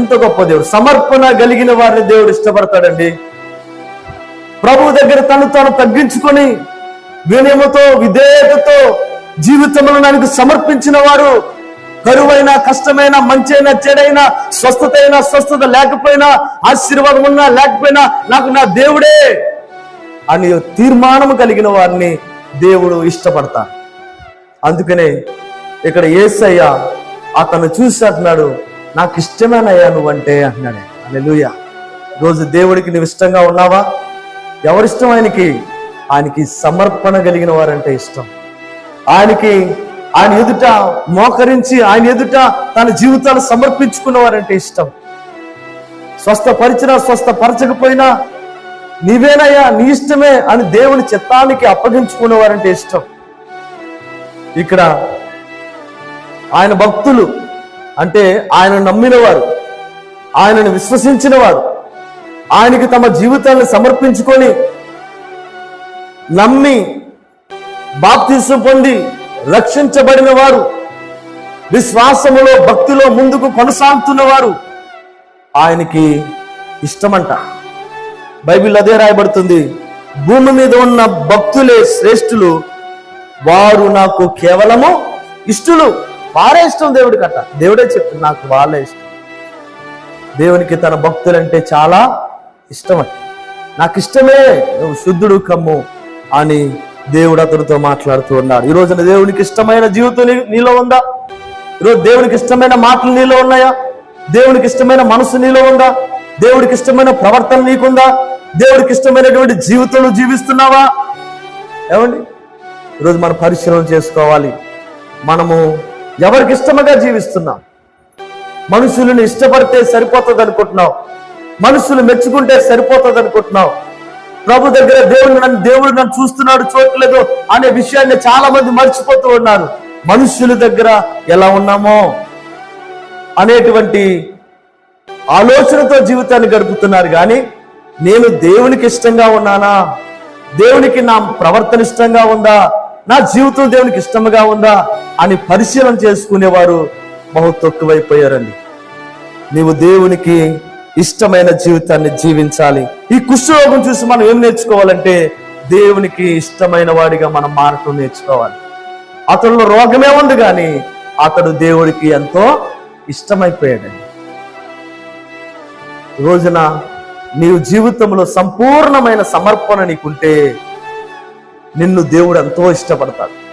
ఇంత గొప్ప దేవుడు. సమర్పణ కలిగిన వారిని దేవుడు ఇష్టపడతాడండి. ప్రభు దగ్గర తను తాను తగ్గించుకొని వినయముతో విధేయతతో జీవితంలో నాకు సమర్పించిన వారు కరువైన కష్టమైన మంచైనా చెడైనా స్వస్థత అయినా స్వస్థత లేకపోయినా ఆశీర్వాదం ఉన్నా లేకపోయినా నాకు నా దేవుడే అని తీర్మానం కలిగిన వారిని దేవుడు ఇష్టపడతాడు. అందుకనే ఇక్కడ ఏసయ్య అతను చూసి అంటున్నాడు నాకు ఇష్టమేనయ్యా నువ్వంటే అంటున్నాడు. అలెలుయ రోజు దేవుడికి నువ్వు ఇష్టంగా ఉన్నావా? ఎవరిష్టం ఆయనకి ఆయనకి సమర్పణ కలిగిన వారంటే ఇష్టం. ఆయనకి ఆయన ఎదుట మోకరించి ఆయన ఎదుట తన జీవితాన్ని సమర్పించుకున్న వారంటే ఇష్టం. స్వస్థపరిచినా స్వస్థపరచకపోయినా నీవేనయ్యా నీ ఇష్టమే అని దేవుని చిత్తానికి అప్పగించుకునేవారంటే ఇష్టం. ఇక్కడ ఆయన భక్తులు అంటే ఆయన నమ్మిన వారు ఆయనను విశ్వసించిన వారు ఆయనకి తమ జీవితాన్ని సమర్పించుకొని నమ్మి బాప్తీసు పొంది రక్షించబడిన వారు విశ్వాసములో భక్తిలో ముందుకు కొనసాగుతున్న వారు ఆయనకి ఇష్టమంట. బైబిల్ అదే రాయబడుతుంది భూమి మీద ఉన్న భక్తులే శ్రేష్ఠులు వారు నాకు కేవలము ఇష్టలు. వారే ఇష్టం దేవుడికి అట్ట దేవుడే చెప్తుంది నాకు వాళ్ళే ఇష్టం. దేవునికి తన భక్తులంటే చాలా ఇష్టం నాకు ఇష్టమే నువ్వు శుద్ధుడు కమ్ము అని దేవుడు అతనితో మాట్లాడుతూ ఉన్నాడు. ఈ రోజున దేవునికి ఇష్టమైన జీవితం నీలో ఉందా? ఈరోజు దేవునికి ఇష్టమైన మాటలు నీలో ఉన్నాయా? దేవునికి ఇష్టమైన మనసు నీలో ఉందా? దేవుడికి ఇష్టమైన ప్రవర్తన నీకుందా? దేవుడికి ఇష్టమైనటువంటి జీవితంలో జీవిస్తున్నావా? ఏమండి? ఈరోజు మనం పరిశీలన చేసుకోవాలి. మనము ఎవరికి ఇష్టముగా జీవిస్తున్నాం మనుషులను ఇష్టపడితే సరిపోతుంది అనుకుంటున్నావు. మనుషులు మెచ్చుకుంటే సరిపోతుంది అనుకుంటున్నావు. ప్రభు దగ్గర దేవుడు నన్ను దేవుడు నన్ను చూస్తున్నాడు చూడలేదు అనే విషయాన్ని చాలా మంది మర్చిపోతూ ఉన్నారు. మనుషుల దగ్గర ఎలా ఉన్నామో అనేటువంటి ఆలోచనతో జీవితాన్ని గడుపుతున్నారు కానీ నేను దేవునికి ఇష్టంగా ఉన్నానా? దేవునికి నా ప్రవర్తన ఇష్టంగా ఉందా? నా జీవితం దేవునికి ఇష్టంగా ఉందా అని పరిశీలన చేసుకునేవారు బహు తక్కువైపోయారండి. నీవు దేవునికి ఇష్టమైన జీవితాన్ని జీవించాలి. ఈ కుష్ఠరోగం చూసి మనం ఏం నేర్చుకోవాలంటే దేవునికి ఇష్టమైన వాడిగా మనం మారటం నేర్చుకోవాలి. అతనిలో రోగమే ఉంది కానీ అతడు దేవుడికి ఎంతో ఇష్టమైపోయాడండి. రోజున నీవు జీవితంలో సంపూర్ణమైన సమర్పణ నీకుంటే నిన్ను దేవుడు ఎంతో ఇష్టపడతాడు.